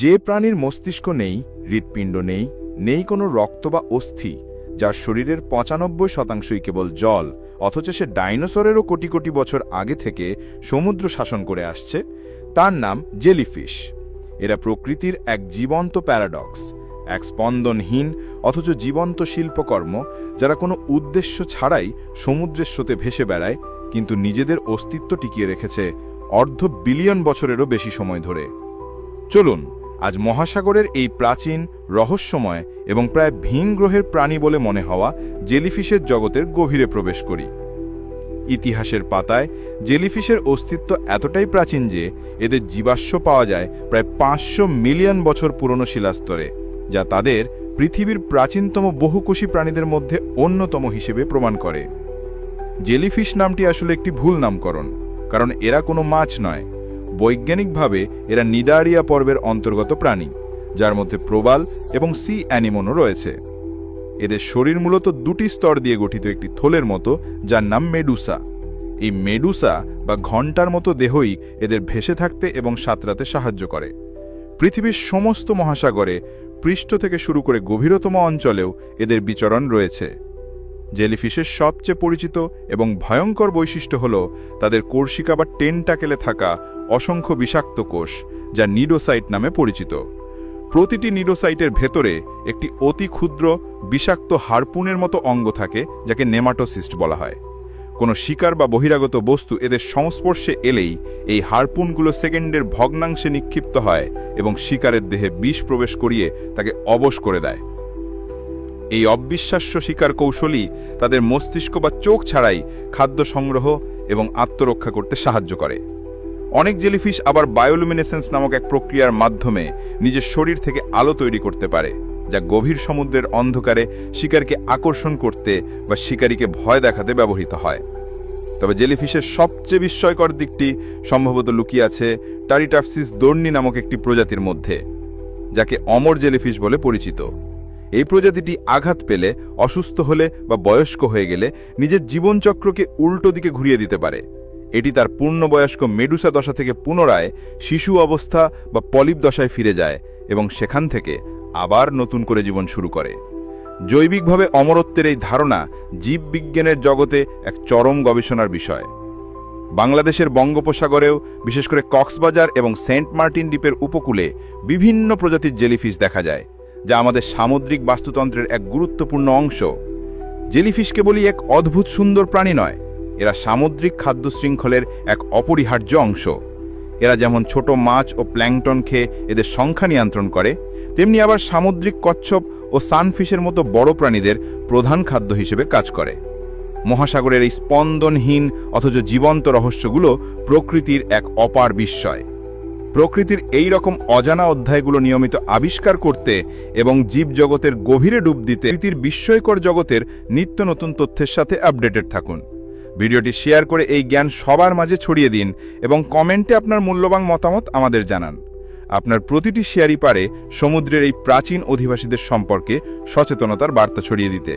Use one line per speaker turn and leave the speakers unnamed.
যে প্রাণীর মস্তিষ্ক নেই, হৃৎপিণ্ড নেই নেই কোনো রক্ত বা অস্থি, যার শরীরের পঁচানব্বই শতাংশই কেবল জল, অথচ সে ডাইনোসরেরও কোটি কোটি বছর আগে থেকে সমুদ্র শাসন করে আসছে, তার নাম জেলিফিশ। এরা প্রকৃতির এক জীবন্ত প্যারাডক্স, এক স্পন্দনহীন, অথচ জীবন্ত শিল্পকর্ম, যারা কোনো উদ্দেশ্য ছাড়াই সমুদ্রের স্রোতে ভেসে বেড়ায়, কিন্তু নিজেদের অস্তিত্ব টিকিয়ে রেখেছে অর্ধ বিলিয়ন বছরেরও বেশি সময় ধরে। চলুন আজ মহাসাগরের এই প্রাচীন, রহস্যময় এবং প্রায় ভিন গ্রহের প্রাণী বলে মনে হওয়া জেলিফিশের জগতের গভীরে প্রবেশ করি। ইতিহাসের পাতায় জেলিফিশের অস্তিত্ব এতটাই প্রাচীন যে এদের জীবাশ্ম পাওয়া যায় প্রায় পাঁচশো মিলিয়ন বছর পুরনো শিলাস্তরে, যা তাদের পৃথিবীর প্রাচীনতম বহুকোষী প্রাণীদের মধ্যে অন্যতম হিসেবে প্রমাণ করে। জেলিফিশ নামটি আসলে একটি ভুল নামকরণ, কারণ এরা কোনো মাছ নয়। বৈজ্ঞানিকভাবে এরা নিডারিয়া পর্বের অন্তর্গত প্রাণী, যার মধ্যে প্রবাল এবং সি অ্যানিমনও রয়েছে। এদের শরীর মূলত দুটি স্তর দিয়ে গঠিত একটি থলের মতো, যার নাম মেডুসা। এই মেডুসা বা ঘণ্টার মতো দেহই এদের ভেসে থাকতে এবং সাঁতরাতে সাহায্য করে। পৃথিবীর সমস্ত মহাসাগরে পৃষ্ঠ থেকে শুরু করে গভীরতম অঞ্চলেও এদের বিচরণ রয়েছে। জেলিফিশের সবচেয়ে পরিচিত এবং ভয়ঙ্কর বৈশিষ্ট্য হল তাদের কোর্শিকা বা টেন্টাকেলে থাকা অসংখ্য বিষাক্ত কোষ, যা নিডোসাইট নামে পরিচিত। প্রতিটি নিডোসাইটের ভেতরে একটি অতি ক্ষুদ্র, বিষাক্ত হারপুনের মতো অঙ্গ থাকে, যাকে নেমাটোসিস্ট বলা হয়। কোনো শিকার বা বহিরাগত বস্তু এদের সংস্পর্শে এলেই এই হারপুনগুলো সেকেন্ডের ভগ্নাংশে নিক্ষিপ্ত হয় এবং শিকারের দেহে বিষ প্রবেশ করিয়ে তাকে অবশ করে দেয়। এই অবিশ্বাস্য শিকার কৌশলই তাদের মস্তিষ্ক বা চোখ ছাড়াই খাদ্য সংগ্রহ এবং আত্মরক্ষা করতে সাহায্য করে। অনেক জেলিফিশ আবার বায়োলুমিনেসেন্স নামক এক প্রক্রিয়ার মাধ্যমে নিজের শরীর থেকে আলো তৈরি করতে পারে, যা গভীর সমুদ্রের অন্ধকারে শিকারকে আকর্ষণ করতে বা শিকারীকে ভয় দেখাতে ব্যবহৃত হয়। তবে জেলিফিশের সবচেয়ে বিস্ময়কর দিকটি সম্ভবত লুকিয়ে আছে টারিটাফসিস দর্নি নামক একটি প্রজাতির মধ্যে, যাকে অমর জেলিফিশ বলে পরিচিত। এই প্রজাতিটি আঘাত পেলে, অসুস্থ হলে বা বয়স্ক হয়ে গেলে নিজের জীবনচক্রকে উল্টো দিকে ঘুরিয়ে দিতে পারে। এটি তার পূর্ণবয়স্ক মেডুসা দশা থেকে পুনরায় শিশু অবস্থা বা পলিপ দশায় ফিরে যায় এবং সেখান থেকে আবার নতুন করে জীবন শুরু করে। জৈবিকভাবে অমরত্বের এই ধারণা জীববিজ্ঞানের জগতে এক চরম গবেষণার বিষয়। বাংলাদেশের বঙ্গোপসাগরেও, বিশেষ করে কক্সবাজার এবং সেন্ট মার্টিন দ্বীপের উপকূলে বিভিন্ন প্রজাতির জেলিফিশ দেখা যায়। যা আমাদের সামুদ্রিক বাস্তুতন্ত্রের এক গুরুত্বপূর্ণ অংশ। জেলিফিশকে বলি এক অদ্ভুত সুন্দর প্রাণী নয়, এরা সামুদ্রিক খাদ্য শৃঙ্খলের এক অপরিহার্য অংশ। এরা যেমন ছোট মাছ ও প্ল্যাংটন খেয়ে এদের সংখ্যা নিয়ন্ত্রণ করে, তেমনি আবার সামুদ্রিক কচ্ছপ ও সানফিশের মতো বড় প্রাণীদের প্রধান খাদ্য হিসেবে কাজ করে। মহাসাগরের এই স্পন্দনহীন অথচ জীবন্ত রহস্যগুলো প্রকৃতির এক অপার বিস্ময়। প্রকৃতির এই রকম অজানা অধ্যায়গুলো নিয়মিত আবিষ্কার করতে এবং জীবজগতের গভীরে ডুব দিতে প্রকৃতির বিস্ময়কর জগতের নিত্য নতুন তথ্যের সাথে আপডেটেড থাকুন। ভিডিওটি শেয়ার করে এই জ্ঞান সবার মাঝে ছড়িয়ে দিন এবং কমেন্টে আপনার মূল্যবান মতামত আমাদের জানান। আপনার প্রতিটি শেয়ারই পারে সমুদ্রের এই প্রাচীন অধিবাসীদের সম্পর্কে সচেতনতার বার্তা ছড়িয়ে দিতে।